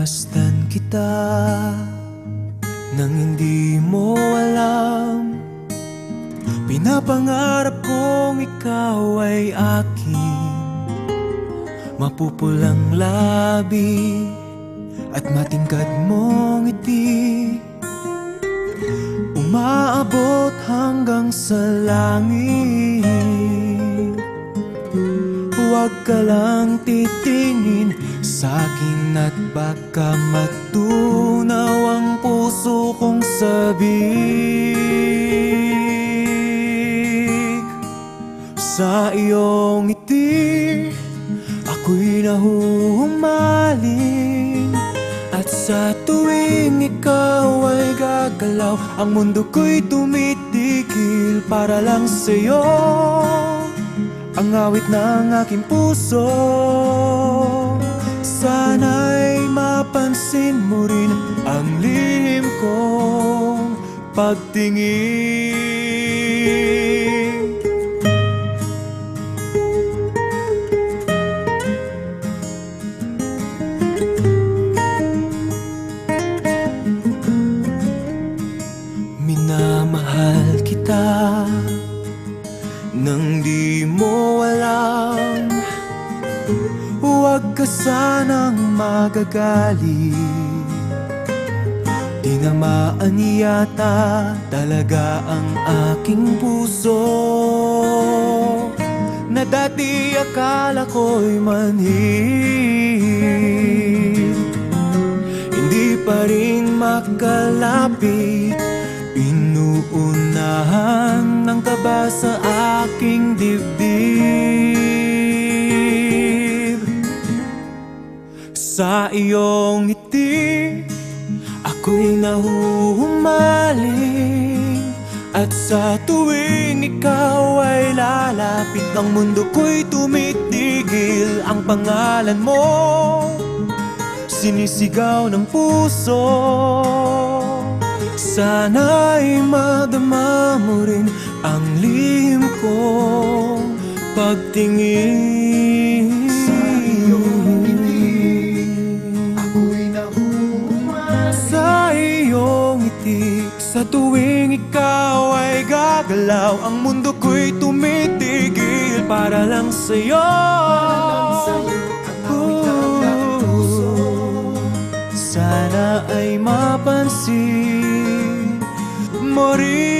Pinamasdan kita Nang hindi mo alam. Pinapangarap kong ikaw ay akin. Mapupulang labi At matingkad mong ngiti. Umaabot hanggang sa langit Huwag ka lang titingin sa at baka matunaw ang puso kong sabik Sa iyong ngiti ako'y nahuhumaling. At sa tuwing ikaw ay gagalaw Ang mundo ko'y tumitigil para lang sa'yo ang awit ng aking puso Sana'y mapansin mo rin Ang lihim kong pagtingin Huwag ka sanang magagalit. Tinamaan yata talaga ang aking puso. Na dati akala ko'y manhid. Hindi pa rin makalapit. Inuunahan ng kaba sa aking dibdib Sa iyong ngiti Ako'y nahuhumaling. At sa tuwing ikaw ay lalapit Ang mundo ko'y tumitigil Ang pangalan mo. Sinisigaw ng puso Sana'y madama mo rin Ang lihim kong pagtingin ngiti Sa tuwing ikaw ay gagalaw Ang mundo ko'y tumitigil Para lang sa'yo. Puso Sana ay mapansin mo rin